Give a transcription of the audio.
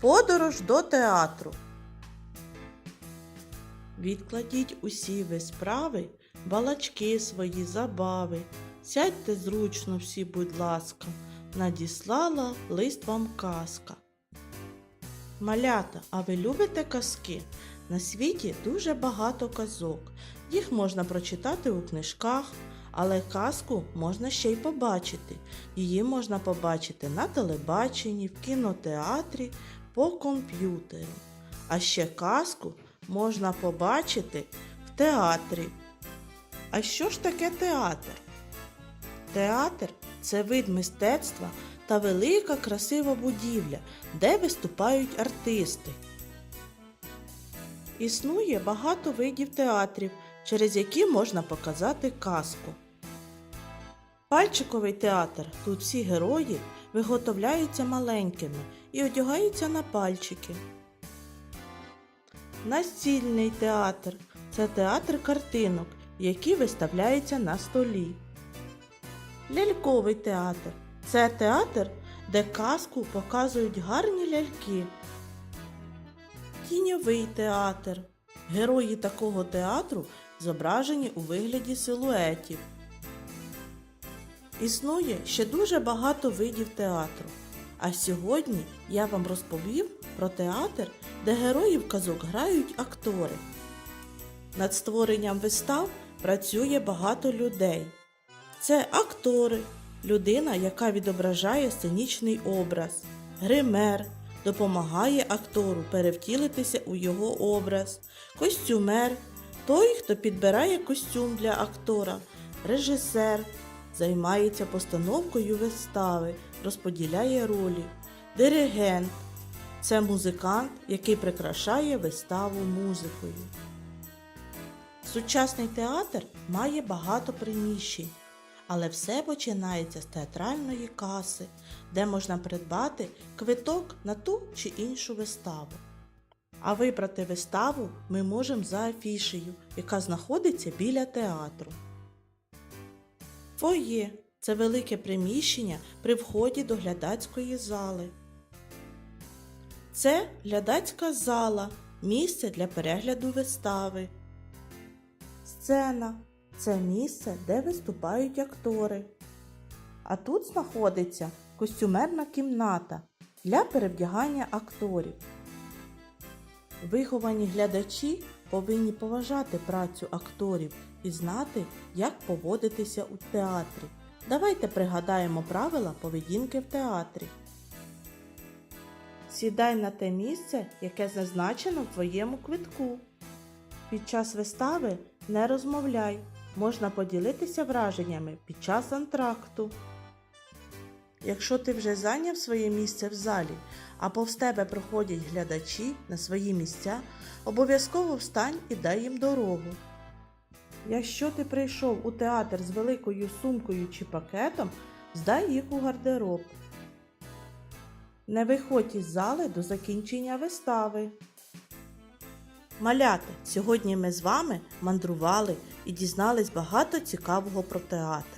Подорож до театру. Відкладіть усі ви справи, балачки свої забави. Сядьте зручно всі, будь ласка, надіслала лист вам казка. Малята, а ви любите казки? На світі дуже багато казок. Їх можна прочитати у книжках, але казку можна ще й побачити. Її можна побачити на телебаченні, в кінотеатрі, по комп'ютеру. А ще казку можна побачити в театрі. А що ж таке театр? Театр це вид мистецтва та велика красива будівля, де виступають артисти. Існує багато видів театрів, через які можна показати казку. Пальчиковий театр тут всі герої виготовляються маленькими і одягаються на пальчики. Настільний театр це театр картинок, які виставляються на столі. Ляльковий театр це театр, де казку показують гарні ляльки. Тіньовий театр. Герої такого театру зображені у вигляді силуетів. Існує ще дуже багато видів театру. А сьогодні я вам розповів про театр, де героїв казок грають актори. Над створенням вистав працює багато людей. Це актори, людина, яка відображає сценічний образ, гример, допомагає актору перевтілитися у його образ, костюмер, той, хто підбирає костюм для актора, режисер, займається постановкою вистави, розподіляє ролі, диригент. Це музикант, який прикрашає виставу музикою. Сучасний театр має багато приміщень, але все починається з театральної каси, де можна придбати квиток на ту чи іншу виставу. А вибрати виставу ми можемо за афішею, яка знаходиться біля театру. Фоє це велике приміщення при вході до глядацької зали. Це глядацька зала, місце для перегляду вистави. Сцена це місце, де виступають актори. А тут знаходиться костюмерна кімната для перевдягання акторів. Виховані глядачі повинні поважати працю акторів і знати, як поводитися у театрі. Давайте пригадаємо правила поведінки в театрі. Сідай на те місце, яке зазначено в твоєму квитку. Під час вистави не розмовляй, можна поділитися враженнями під час антракту. Якщо ти вже зайняв своє місце в залі, а повз тебе проходять глядачі на свої місця, обов'язково встань і дай їм дорогу. Якщо ти прийшов у театр з великою сумкою чи пакетом, здай їх у гардероб. Не виходь із зали до закінчення вистави. Малята, сьогодні ми з вами мандрували і дізнались багато цікавого про театр.